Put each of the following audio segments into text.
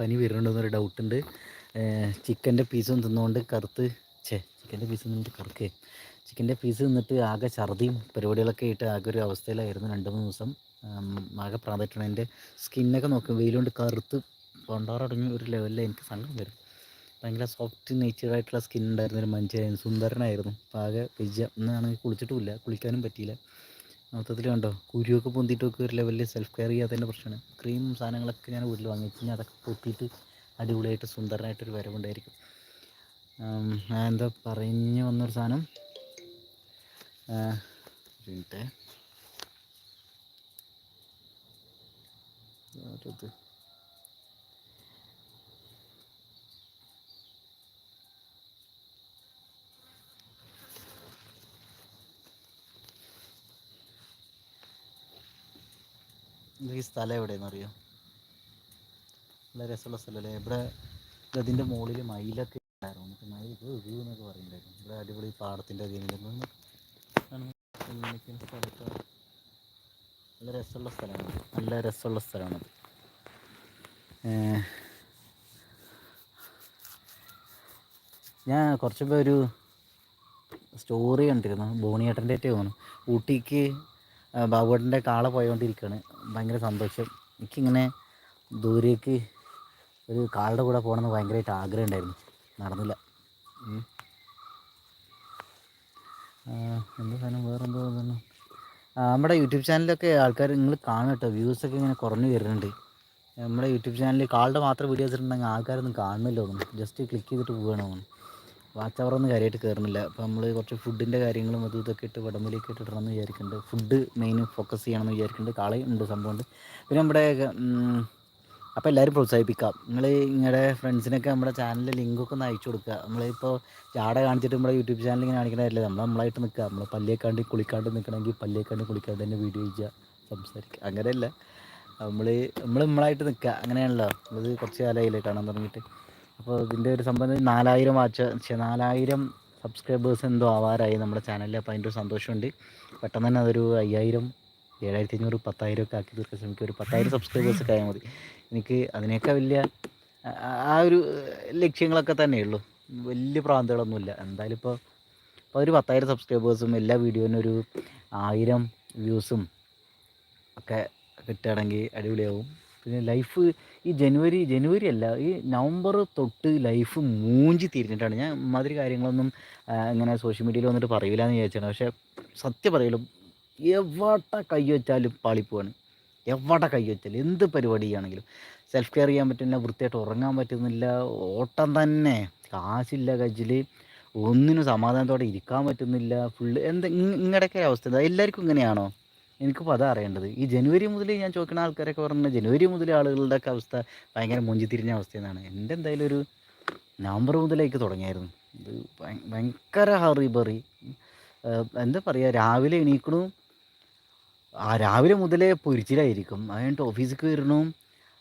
പനി വരുന്നുണ്ടെന്നൊരു ഡൗട്ടുണ്ട് ചിക്കന്റെ പീസും തിന്നുകൊണ്ട് കറുത്ത് ചേ ചിക്കന്റെ പീസ് തിന്നിട്ട് കറുക്കേ. ചിക്കന്റെ പീസ് തിന്നിട്ട് ആകെ ഛർദിയും പരിപാടികളൊക്കെ ആയിട്ട് ആകെ ഒരു അവസ്ഥയിലായിരുന്നു രണ്ട് മൂന്ന് ദിവസം. ആകെ പ്രാന്തായിട്ടാണ് എന്റെ സ്കിന്നൊക്കെ നോക്കും. വെയിലുകൊണ്ട് കറുത്ത് കൊണ്ടാറടങ്ങി ഒരു ലെവലിൽ എനിക്ക് സങ്കടം വരും. ഭയങ്കര സോഫ്റ്റ് നേച്ചറായിട്ടുള്ള സ്കിൻ ഉണ്ടായിരുന്ന ഒരു സുന്ദരനായിരുന്നു. ആകെ പിജ്ജ ഇന്നാണെങ്കിൽ കുളിച്ചിട്ടുമില്ല കുളിക്കാനും പറ്റിയില്ല. മൊത്തത്തിൽ കണ്ടോ? കുരുവൊക്കെ പൊന്തിയിട്ടൊക്കെ ഒരു ലെവലിൽ സെൽഫ് കെയർ ചെയ്യാത്തതിന്റെ പ്രശ്നമാണ് ക്രീം സാധനങ്ങളൊക്കെ ഞാൻ വീട്ടിൽ വാങ്ങി വെച്ച് കഴിഞ്ഞാൽ അതൊക്കെ പൊത്തിയിട്ട് അടിപൊളിയായിട്ട് സുന്ദരനായിട്ടൊരു വരവുണ്ടായിരിക്കും. ഞാൻ എന്താ പറഞ്ഞു വന്നൊരു സാധനം? മിനിറ്റേ ഈ സ്ഥലം എവിടെയെന്ന് അറിയോ നല്ല രസമുള്ള സ്ഥലമല്ലേ? ഇവിടെ ഇതിന്റെ മുകളിൽ മയിലൊക്കെ ഉണ്ടായിരുന്നു. എന്നിട്ട് മയിൽ വ്യൂ എന്നൊക്കെ പറയുന്നുണ്ടായിരുന്നു. ഇവിടെ അടിപൊളി പാടത്തിന്റെ അധീനം സ്ഥലത്ത് നല്ല രസമുള്ള സ്ഥലമാണ്. നല്ല രസമുള്ള സ്ഥലമാണത്. ഏഹ് ഞാൻ കുറച്ച് ഒരു സ്റ്റോറി കണ്ടിരുന്നു. ബോണിയേട്ടന്റെ ആയിട്ട് തോന്നുന്നു ഊട്ടിക്ക് ബാബുവേട്ടന്റെ കാള പോയോണ്ടിരിക്കുകയാണ് ഭയങ്കര സന്തോഷം. എനിക്കിങ്ങനെ ദൂരേക്ക് ഒരു കാളുടെ കൂടെ പോകണമെന്ന് ഭയങ്കരമായിട്ട് ആഗ്രഹം ഉണ്ടായിരുന്നു. നടന്നില്ല. എന്താ സാധനം? വേറെന്തോ തോന്നുന്നു നമ്മുടെ യൂട്യൂബ് ചാനലിലൊക്കെ ആൾക്കാർ നിങ്ങൾ കാണും കേട്ടോ. വ്യൂസൊക്കെ ഇങ്ങനെ കുറഞ്ഞു വരുന്നുണ്ട്. നമ്മുടെ യൂട്യൂബ് ചാനലിൽ കാളുടെ മാത്രം വീഡിയോസ് ഇട്ടുണ്ടെങ്കിൽ ആൾക്കാരൊന്നും കാണുന്നില്ല തോന്നുന്നു. ജസ്റ്റ് ക്ലിക്ക് ചെയ്തിട്ട് പോവുകയാണ് തോന്നുന്നു. വാച്ച് അവറൊന്നും കാര്യമായിട്ട് കയറുന്നില്ല അപ്പോൾ നമ്മൾ കുറച്ച് ഫുഡിന്റെ കാര്യങ്ങളും അതും ഇതൊക്കെ ഇട്ട് വടംവലിയൊക്കെ ഇട്ട് ഇടണമെന്ന് വിചാരിക്കുന്നുണ്ട് ഫുഡ് മെയിൻ ഫോക്കസ് ചെയ്യണമെന്ന് വിചാരിക്കുന്നുണ്ട് കാളയും ഉണ്ട് സംഭവമുണ്ട് പിന്നെ നമ്മുടെ അപ്പോൾ എല്ലാവരും പ്രോത്സാഹിപ്പിക്കാം. നിങ്ങൾ നിങ്ങളുടെ ഫ്രണ്ട്സിനൊക്കെ നമ്മുടെ ചാനലിൽ ലിങ്കൊക്കെ ഒന്ന് അയച്ചു കൊടുക്കുക. നമ്മളിപ്പോൾ ചാട കാണിച്ചിട്ട് നമ്മുടെ യൂട്യൂബ് ചാനൽ ഇങ്ങനെ കാണിക്കണതല്ലേ നമ്മൾ നമ്മളായിട്ട് നിൽക്കുക. നമ്മൾ പല്ലിയേക്കാണ്ട് കുളിക്കാണ്ട് നിൽക്കണമെങ്കിൽ പല്ലേക്കാണ്ടി കുളിക്കാണ്ട് തന്നെ വീഡിയോ ചെയ്യുക സംസാരിക്കുക. അങ്ങനെയല്ല. നമ്മൾ നമ്മൾ നമ്മളായിട്ട് നിൽക്കുക. അങ്ങനെയാണല്ലോ. നമ്മൾ കുറച്ച് കാലമായില്ലേ കാണാൻ തുടങ്ങിയിട്ട്. അപ്പോൾ ഇതിന്റെ ഒരു സംബന്ധം നാലായിരം വാച്ച് നാലായിരം സബ്സ്ക്രൈബേഴ്സ് എന്തോ ആവാറായി നമ്മുടെ ചാനലിൽ അപ്പോൾ അതിന്റെ ഒരു സന്തോഷമുണ്ട്. പെട്ടെന്ന് തന്നെ അതൊരു അയ്യായിരം ഏഴായിരത്തി അഞ്ഞൂറ് പത്തായിരം ഒക്കെ ആക്കി തീർക്കാൻ ശ്രമിക്കുക ഒരു പത്തായിരം സബ്സ്ക്രൈബേഴ്സ് ഒക്കെ ആയാൽ മതി. എനിക്ക് അതിനേക്കാൾ വലിയ ആ ഒരു ലക്ഷ്യങ്ങളൊക്കെ തന്നെയുള്ളൂ വലിയ പ്രാന്തുകളൊന്നുമില്ല എന്തായാലും ഇപ്പോൾ അപ്പോൾ ഒരു പത്തായിരം സബ്സ്ക്രൈബേഴ്സും എല്ലാ വീഡിയോനും ഒരു ആയിരം വ്യൂസും ഒക്കെ കിട്ടുകയാണെങ്കിൽ അടിപൊളിയാവും. പിന്നെ ലൈഫ് ഈ ജനുവരി ജനുവരി അല്ല ഈ നവംബർ തൊട്ട് ലൈഫ് മൂഞ്ചി തിരിഞ്ഞിട്ടാണ്. ഞാൻ മാതിരി കാര്യങ്ങളൊന്നും ഇങ്ങനെ സോഷ്യൽ മീഡിയയിൽ വന്നിട്ട് പറയില്ല എന്ന് വിചാരിച്ചാണ്. പക്ഷേ സത്യം പറയലും എവിടെ കൈ വെച്ചാലും പാളിപ്പോവാണ്. എവിടെ കൈ വെച്ചാലും എന്ത് പരിപാടിയാണെങ്കിലും. സെൽഫ് കെയർ ചെയ്യാൻ പറ്റുന്നില്ല വൃത്തിയായിട്ട് ഉറങ്ങാൻ പറ്റുന്നില്ല ഓട്ടം തന്നെ. കാശില്ല കയ്യിൽ ഒന്നിനും സമാധാനത്തോടെ ഇരിക്കാൻ പറ്റുന്നില്ല ഫുള്ള് എന്താ ഇങ്ങടെയൊക്കെ അവസ്ഥ എന്താ എല്ലാവർക്കും ഇങ്ങനെയാണോ? എനിക്കിപ്പോൾ അതാ അറിയേണ്ടത്. ഈ ജനുവരി മുതൽ ഞാൻ ചോദിക്കുന്ന ആൾക്കാരൊക്കെ പറഞ്ഞാൽ ജനുവരി മുതൽ ആളുകളുടെ ഒക്കെ അവസ്ഥ ഭയങ്കര മുഞ്ചി തിരിഞ്ഞ അവസ്ഥയെന്നാണ്. എന്റെ എന്തായാലും ഒരു നവംബർ മുതലേക്ക് തുടങ്ങിയായിരുന്നു. ഇത് ഭയങ്കര ഹറിബറി എന്താ പറയുക രാവിലെ എണീക്കണു. ആ രാവിലെ മുതലേ പൊരിച്ചിലായിരിക്കും അത് കഴിഞ്ഞിട്ട് ഓഫീസിലേക്ക് വരണു.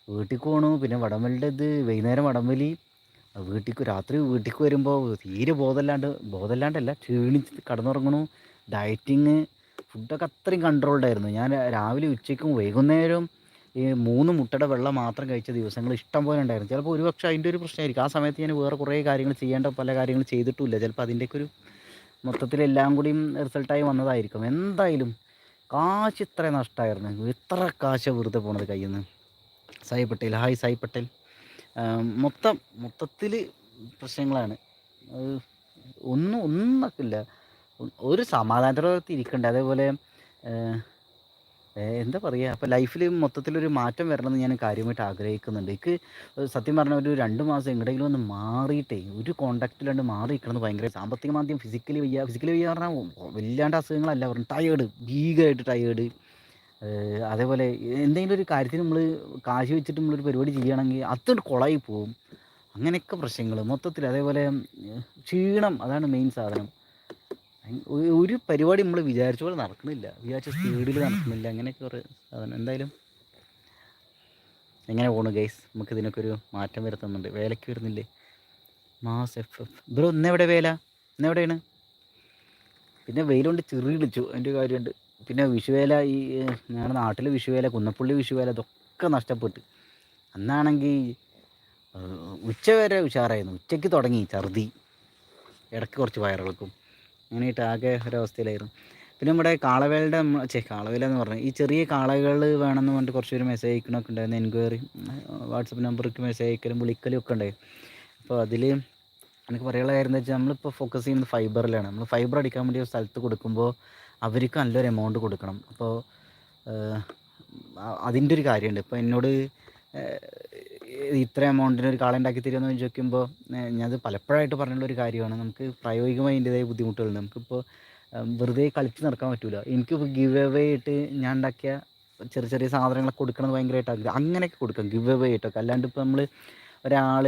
വീട്ടിൽ പോകണു പിന്നെ വടംവലിയുടെ ഇത് വൈകുന്നേരം വടംവലി. വീട്ടിലേക്ക് രാത്രി വീട്ടിലേക്ക് വരുമ്പോൾ തീരെ ബോധമല്ലാണ്ട് ബോധമല്ലാണ്ടല്ല ക്ഷീണിച്ച് കടന്നുറങ്ങണു. ഡയറ്റിങ് ഫുഡൊക്കെ അത്രയും കൺട്രോൾഡ് ആയിരുന്നു. ഞാൻ രാവിലെ ഉച്ചയ്ക്കും വൈകുന്നേരവും ഈ മൂന്ന് മുട്ടയുടെ വെള്ളം മാത്രം കഴിച്ച ദിവസങ്ങൾ ഇഷ്ടം പോലെ ഉണ്ടായിരുന്നു. ചിലപ്പോൾ ഒരുപക്ഷെ അതിന്റെ ഒരു പ്രശ്നമായിരിക്കും. ആ സമയത്ത് ഞാൻ വേറെ കുറേ കാര്യങ്ങൾ ചെയ്യേണ്ട പല കാര്യങ്ങൾ ചെയ്തിട്ടുമില്ല. ചിലപ്പോൾ അതിന്റെയൊക്കെ ഒരു മൊത്തത്തിലെല്ലാം കൂടിയും റിസൾട്ടായി വന്നതായിരിക്കും. എന്തായാലും കാശ് ഇത്ര നഷ്ടമായിരുന്നു. ഇത്ര കാശ് വെറുതെ പോണത് കയ്യിൽ നിന്ന്. സായി പട്ടേൽ. ഹായ് സായി പട്ടേൽ. മൊത്തം മൊത്തത്തിൽ പ്രശ്നങ്ങളാണ്. ഒന്നും ഒന്നൊക്കെ ഒ- ഒരു സമാധാനത്തോടെ ഇരിക്കണ്ടേ? അതേപോലെ എന്താ പറയുക അപ്പോൾ ലൈഫിൽ മൊത്തത്തിലൊരു മാറ്റം വരണമെന്ന് ഞാൻ കാര്യമായിട്ട് ആഗ്രഹിക്കുന്നുണ്ട്. എനിക്ക് സത്യം പറഞ്ഞാൽ ഒരു രണ്ട് മാസം എങ്ങടെങ്കിലും ഒന്ന് മാറിയിട്ടേ ഒരു കോണ്ടാക്റ്റിലാണ്ട് മാറി നിൽക്കണമെന്ന് ഭയങ്കര സാമ്പത്തിക മാധ്യമം ഫിസിക്കലി വയ്യ ഫിസിക്കലി വയ്യ പറഞ്ഞാൽ വല്ലാണ്ട് അസുഖങ്ങളല്ല പറഞ്ഞു ടയേർഡ് ഭീകരമായിട്ട് ടയേർഡ് അതേപോലെ എന്തെങ്കിലും ഒരു കാര്യത്തിന് നമ്മൾ കാശ് വെച്ചിട്ട് നമ്മളൊരു പരിപാടി ചെയ്യുകയാണെങ്കിൽ അതുകൊണ്ട് കുളമായി പോവും. അങ്ങനെയൊക്കെ പ്രശ്നങ്ങൾ മൊത്തത്തിൽ അതേപോലെ ക്ഷീണം അതാണ് മെയിൻ സാധനം. ഒരു- പരിപാടി നമ്മൾ വിചാരിച്ച പോലെ നടക്കുന്നില്ല വിചാരിച്ച സ്പീഡിൽ നടക്കുന്നില്ല അങ്ങനെയൊക്കെ ഒരു സാധനം. എന്തായാലും എങ്ങനെ പോണു ഗൈസ് നമുക്ക് ഇതിനൊക്കെ ഒരു മാറ്റം വരുത്തുന്നുണ്ട്. വേലയ്ക്ക് വരുന്നില്ലേ? Mass F F. ബ്രോ ഇന്നെവിടെ വേല? ഇന്നെവിടെയാണ് പിന്നെ വെയിലുകൊണ്ട് ചെറിയ ഇടിച്ചു അതിന്റെ കാര്യമുണ്ട്. പിന്നെ വിഷുവേല ഈ ഞങ്ങളുടെ നാട്ടിലെ വിഷുവേല കുന്നപ്പള്ളി വിഷുവേല ഇതൊക്കെ നഷ്ടപ്പെട്ട്. അന്നാണെങ്കിൽ ഉച്ച വരെ ഉഷാറായിരുന്നു. ഉച്ചയ്ക്ക് തുടങ്ങി. ഛർദി. ഇടയ്ക്ക് കുറച്ച് വയറിളക്കും അങ്ങനെയായിട്ട് ആകെ ഒരവസ്ഥയിലായിരുന്നു. പിന്നെ നമ്മുടെ കാളവേലയുടെ ചേ കാളവേല എന്ന് പറഞ്ഞു ഈ ചെറിയ കാളകൾ വേണമെന്ന് പറഞ്ഞിട്ട് കുറച്ച് പേര് മെസ്സേജ് അയക്കണമൊക്കെ ഉണ്ടായിരുന്നു എൻക്വയറി വാട്സപ്പ് നമ്പർക്ക് മെസ്സേജ് അയക്കലും വിളിക്കലും ഒക്കെ ഉണ്ടായി. അപ്പോൾ അതിൽ എനിക്ക് പറയാനുള്ള കാര്യം എന്താ വെച്ചാൽ നമ്മളിപ്പോൾ ഫോക്കസ് ചെയ്യുന്നത് ഫൈബറിലാണ് നമ്മൾ ഫൈബർ അടിക്കാൻ വേണ്ടി ഒരു സ്ഥലത്ത് കൊടുക്കുമ്പോൾ അവർക്ക് നല്ലൊരു എമൗണ്ട് കൊടുക്കണം. അപ്പോൾ അതിന്റെ ഒരു കാര്യമുണ്ട്. ഇപ്പോൾ എന്നോട് ഇത്ര എമൗണ്ടിന് ഒരു കാള ഉണ്ടാക്കി തരുമെന്ന് ചോദിക്കുമ്പോൾ ഞാനത് പലപ്പോഴായിട്ട് പറഞ്ഞുള്ള ഒരു കാര്യമാണ്. നമുക്ക് പ്രായോഗികമായി അതിന്റെതായ ബുദ്ധിമുട്ടുകളുണ്ട് നമുക്കിപ്പോൾ വെറുതെ കളിച്ച് നടക്കാൻ പറ്റില്ല എനിക്കിപ്പോൾ ഗിവ് അവേ ആയിട്ട് ഞാൻ ഉണ്ടാക്കിയ ചെറിയ ചെറിയ സാധനങ്ങളൊക്കെ കൊടുക്കണത് ഭയങ്കരമായിട്ട് ആഗ്രഹം. അങ്ങനെയൊക്കെ കൊടുക്കാം ഗിവ് അവേ ആയിട്ടൊക്കെ. അല്ലാണ്ട് ഇപ്പോൾ നമ്മൾ ഒരാൾ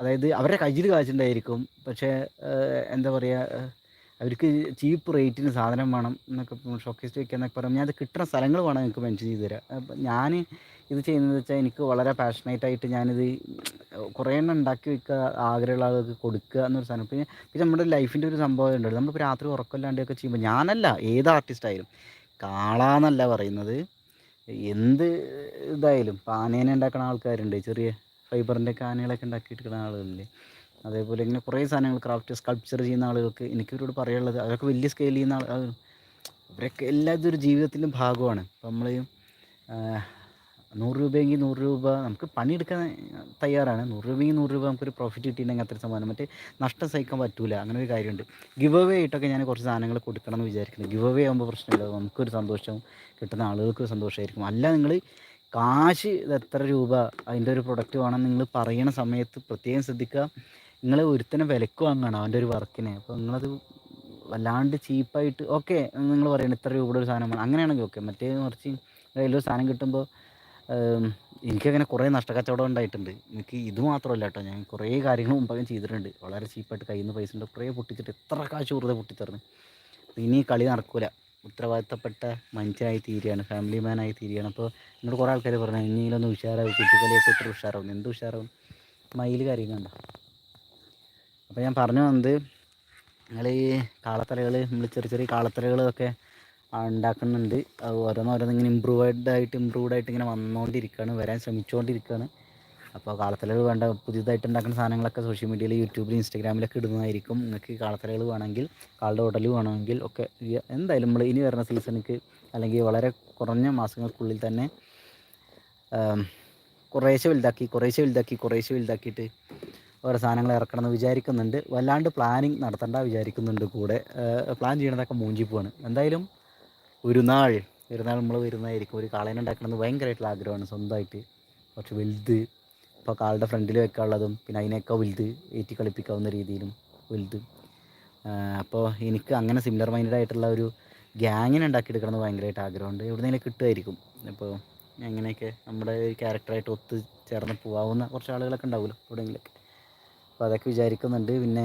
അതായത് അവരുടെ കയ്യിൽ കാശുണ്ടായിരിക്കും പക്ഷേ എന്താ പറയുക അവർക്ക് ചീപ്പ് റേറ്റിന് സാധനം വേണം എന്നൊക്കെ ഷോക്കേസ് വയ്ക്കുക എന്നൊക്കെ പറയുമ്പോൾ ഞാൻ അത് കിട്ടുന്ന സ്ഥലങ്ങൾ വേണം നിങ്ങൾക്ക് മെൻഷൻ ചെയ്ത് തരാം അപ്പം ഞാൻ ഇത് ചെയ്യുന്നത് വെച്ചാൽ എനിക്ക് വളരെ പാഷനേറ്റ് ആയിട്ട് ഞാനിത് കുറേ എണ്ണം ഉണ്ടാക്കി വെക്കുക ആഗ്രഹമുള്ള ആളുകൾക്ക് കൊടുക്കുക എന്നൊരു സാധനം. പിന്നെ പിന്നെ നമ്മുടെ ലൈഫിന്റെ ഒരു സംഭവം ഉണ്ട് നമ്മളിപ്പോൾ രാത്രി ഉറക്കമില്ലാണ്ടൊക്കെ ചെയ്യുമ്പോൾ ഞാനല്ല ഏത് ആർട്ടിസ്റ്റ് ആയാലും. കാളാന്നല്ല പറയുന്നത്. എന്ത് ഇതായാലും പാനേനെ ഉണ്ടാക്കുന്ന ആൾക്കാരുണ്ട് ചെറിയ ഫൈബറിന്റെ കാനകളൊക്കെ ഉണ്ടാക്കിയിട്ട് ആളുകളില്ലേ. അതേപോലെ ഇങ്ങനെ കുറേ സാധനങ്ങൾ ക്രാഫ്റ്റ് സ്കൾപ്ചർ ചെയ്യുന്ന ആളുകൾക്ക് എനിക്കിവരോട് പറയാനുള്ളത് അവരൊക്കെ വലിയ സ്കെയിൽ ചെയ്യുന്ന ആൾ അവരൊക്കെ എല്ലാ ഇതൊരു ജീവിതത്തിന്റെ ഭാഗമാണ്. ഇപ്പം നമ്മൾ നൂറ് രൂപയെങ്കിൽ നൂറ് രൂപ നമുക്ക് പണിയെടുക്കാൻ തയ്യാറാണ്. നൂറ് രൂപയെങ്കിൽ നൂറ് രൂപ നമുക്കൊരു പ്രോഫിറ്റ് കിട്ടിയിട്ടുണ്ടെങ്കിൽ അത്ര സമാനം മറ്റേ നഷ്ടം സഹിക്കാൻ പറ്റൂല. അങ്ങനെ ഒരു കാര്യമുണ്ട്. ഗിവ് അവേ ആയിട്ടൊക്കെ ഞാൻ കുറച്ച് സാധനങ്ങൾ കൊടുക്കണം എന്ന് വിചാരിക്കുന്നത് ഗിവ് അവേ ആകുമ്പോൾ പ്രശ്നമില്ല നമുക്കൊരു സന്തോഷം കിട്ടുന്ന ആളുകൾക്ക് സന്തോഷമായിരിക്കും. അല്ല നിങ്ങൾ കാശ് ഇത് എത്ര രൂപ അതിന്റെ ഒരു പ്രൊഡക്റ്റ് വേണം നിങ്ങൾ പറയുന്ന സമയത്ത് പ്രത്യേകം ശ്രദ്ധിക്കുക. നിങ്ങൾ ഒരുത്തനെ വിലക്ക് വാങ്ങണം അവന്റെ ഒരു വർക്കിനെ. അപ്പോൾ നിങ്ങളത് വല്ലാണ്ട് ചീപ്പായിട്ട് ഓക്കെ നിങ്ങൾ പറയണം ഇത്ര രൂപയുടെ ഒരു സാധനം വേണം. അങ്ങനെയാണെങ്കിൽ ഓക്കെ. മറ്റേ കുറച്ച് കയ്യിലൊരു സാധനം കിട്ടുമ്പോൾ എനിക്കങ്ങനെ കുറേ നഷ്ടക്കച്ചവടം ഉണ്ടായിട്ടുണ്ട്. എനിക്ക് ഇത് മാത്രമല്ല കേട്ടോ ഞാൻ കുറേ കാര്യങ്ങൾ മുമ്പകം ചെയ്തിട്ടുണ്ട്. വളരെ ചീപ്പായിട്ട് കയ്യിൽ നിന്ന് പൈസ ഉണ്ട്. കുറേ പൊട്ടിച്ചിട്ട് എത്ര കാശ് വെറുതെ പൊട്ടിത്തറന്ന് ഇനി കളി നടക്കൂല. ഉത്തരവാദിത്തപ്പെട്ട മനുഷ്യനായി തീരുകയാണ്. ഫാമിലി മാനായി തീരുകയാണ്. അപ്പോൾ എന്നോട് കുറേ ആൾക്കാർ പറഞ്ഞു ഇനിയിലൊന്ന് ഉഷാറാവും. കുട്ടികളിയൊക്കെ ഇത്ര ഉഷാറാവും. എന്ത് ഉഷാറാവും? മയിൽ കാര്യങ്ങളുണ്ടോ അപ്പോൾ ഞാൻ പറഞ്ഞു വന്നത് നിങ്ങൾ ഈ കാളത്തലകൾ നമ്മൾ ചെറിയ ചെറിയ കാളത്തലകളൊക്കെ ഉണ്ടാക്കുന്നുണ്ട്. ഓരോന്നോരോന്ന് ഇങ്ങനെ ഇമ്പ്രൂവ്ഡ് ആയിട്ട് ഇമ്പ്രൂവ്ഡ് ആയിട്ട് ഇങ്ങനെ വന്നുകൊണ്ടിരിക്കുകയാണ് വരാൻ ശ്രമിച്ചുകൊണ്ടിരിക്കുകയാണ് അപ്പോൾ കാളത്തലകൾ വേണ്ട പുതിയതായിട്ട് ഉണ്ടാക്കുന്ന സാധനങ്ങളൊക്കെ സോഷ്യൽ മീഡിയയിൽ യൂട്യൂബിൽ ഇൻസ്റ്റാഗ്രാമിലൊക്കെ ഇടുന്നതായിരിക്കും. നിങ്ങൾക്ക് കാളത്തലകൾ വേണമെങ്കിൽ കാളുടെ ഹോട്ടൽ വേണമെങ്കിൽ ഒക്കെ എന്തായാലും നമ്മൾ ഇനി വരുന്ന സീസണിക്ക് അല്ലെങ്കിൽ വളരെ കുറഞ്ഞ മാസങ്ങൾക്കുള്ളിൽ തന്നെ കുറേശ്ശെ വലുതാക്കി കുറേശ്ശെ വലുതാക്കി കുറേശ്ശെ വലുതാക്കിയിട്ട് ഓരോ സാധനങ്ങൾ ഇറക്കണം എന്ന് വിചാരിക്കുന്നുണ്ട്. വല്ലാണ്ട് പ്ലാനിങ് നടത്തണ്ട വിചാരിക്കുന്നുണ്ട് കൂടെ. പ്ലാൻ ചെയ്യണതൊക്കെ മൂഞ്ചിപ്പുവാണ് പോവാണ്. എന്തായാലും ഒരു നാൾ ഒരു നാൾ നമ്മൾ വരുന്നതായിരിക്കും. ഒരു കാളേനെ ഉണ്ടാക്കണമെന്ന് ഭയങ്കരമായിട്ടുള്ള ആഗ്രഹമാണ് സ്വന്തമായിട്ട്. കുറച്ച് വലുത് ഇപ്പോൾ കാളുടെ ഫ്രണ്ടിൽ വെക്കാനുള്ളതും പിന്നെ അതിനേക്കാൾ വലുത് ഏറ്റി കളിപ്പിക്കാവുന്ന രീതിയിലും വലുത്. അപ്പോൾ എനിക്ക് അങ്ങനെ സിമിലർ മൈൻഡഡ് ആയിട്ടുള്ള ഒരു ഗ്യാങ്ങിനെ ഉണ്ടാക്കിയെടുക്കണം എന്ന് ഭയങ്കരമായിട്ട് ആഗ്രഹമുണ്ട്. എവിടെന്നെങ്കിലും കിട്ടുമായിരിക്കും. അപ്പോൾ അങ്ങനെയൊക്കെ നമ്മുടെ ക്യാരക്ടറായിട്ട് ഒത്തു ചേർന്ന് പോകാവുന്ന കുറച്ച് ആളുകളൊക്കെ ഉണ്ടാവുമല്ലോ എവിടെയെങ്കിലൊക്കെ അപ്പോൾ അതൊക്കെ വിചാരിക്കുന്നുണ്ട്. പിന്നെ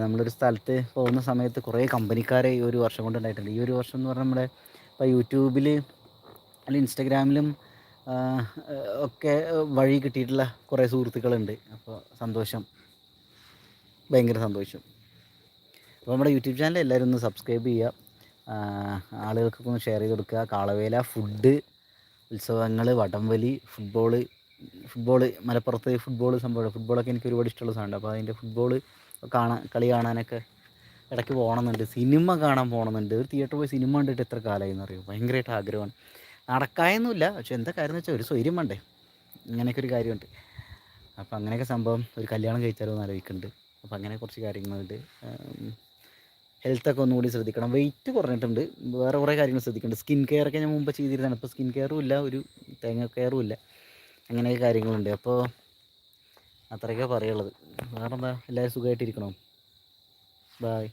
നമ്മളൊരു സ്ഥലത്ത് പോകുന്ന സമയത്ത് കുറേ കമ്പനിക്കാരെ ഈ ഒരു വർഷം കൊണ്ട് ഉണ്ടായിട്ടുണ്ട് ഈ ഒരു വർഷം എന്ന് പറഞ്ഞാൽ നമ്മുടെ ഇപ്പോൾ യൂട്യൂബിൽ അല്ലെങ്കിൽ ഇൻസ്റ്റഗ്രാമിലും ഒക്കെ വഴി കിട്ടിയിട്ടുള്ള കുറേ സുഹൃത്തുക്കളുണ്ട്. അപ്പോൾ സന്തോഷം. ഭയങ്കര സന്തോഷം. അപ്പോൾ നമ്മുടെ യൂട്യൂബ് ചാനൽ എല്ലാവരും ഒന്ന് സബ്സ്ക്രൈബ് ചെയ്യുക. ആളുകൾക്കൊക്കെ ഒന്ന് ഷെയർ ചെയ്ത് കൊടുക്കുക. കാളവേല ഫുഡ് ഉത്സവങ്ങൾ വടംവലി ഫുട്ബോൾ ഫുട്ബോൾ മലപ്പുറത്ത് ഫുട്ബോൾ സംഭവം ഫുട്ബോളൊക്കെ എനിക്ക് ഒരുപാട് ഇഷ്ടമുള്ള സാധനമുണ്ട്. അപ്പോൾ അതിന്റെ ഫുട്ബോൾ കാണാൻ കളി കാണാനൊക്കെ ഇടയ്ക്ക് പോകണമെന്നുണ്ട്. സിനിമ കാണാൻ പോകണമെന്നുണ്ട്. ഒരു തിയേറ്ററിൽ പോയി സിനിമ കണ്ടിട്ട് എത്ര കാലമായി അറിയോ? ഭയങ്കരമായിട്ട് ആഗ്രഹമാണ്. നടക്കായൊന്നുമില്ല. പക്ഷെ എന്താ കാര്യം എന്ന് വെച്ചാൽ ഒരു സ്വൈര്യം വേണ്ടേ? ഇങ്ങനെയൊക്കെ ഒരു കാര്യമുണ്ട്. അപ്പോൾ അങ്ങനെയൊക്കെ സംഭവം ഒരു കല്യാണം കഴിച്ചാലോ എന്ന് ആലോചിക്കുന്നുണ്ട്. അപ്പോൾ അങ്ങനെ കുറച്ച് കാര്യങ്ങളുണ്ട്. ഹെൽത്തൊക്കെ ഒന്നുകൂടി ശ്രദ്ധിക്കണം. വെയിറ്റ് കുറഞ്ഞിട്ടുണ്ട്. വേറെ കുറേ കാര്യങ്ങൾ ശ്രദ്ധിക്കുന്നുണ്ട്. സ്കിൻ കെയറൊക്കെ ഞാൻ മുമ്പ് ചെയ്തിരുന്നതാണ്. ഇപ്പോൾ സ്കിൻ കെയറും ഇല്ല. ഒരു തേങ്ങ കെയറും ഇല്ല. അങ്ങനെയൊക്കെ കാര്യങ്ങളുണ്ട്. അപ്പോൾ അത്രയൊക്കെ പറയുള്ളത്. വേറെന്താ? എല്ലാവരും സുഖമായിട്ടിരിക്കണോ? ബായ്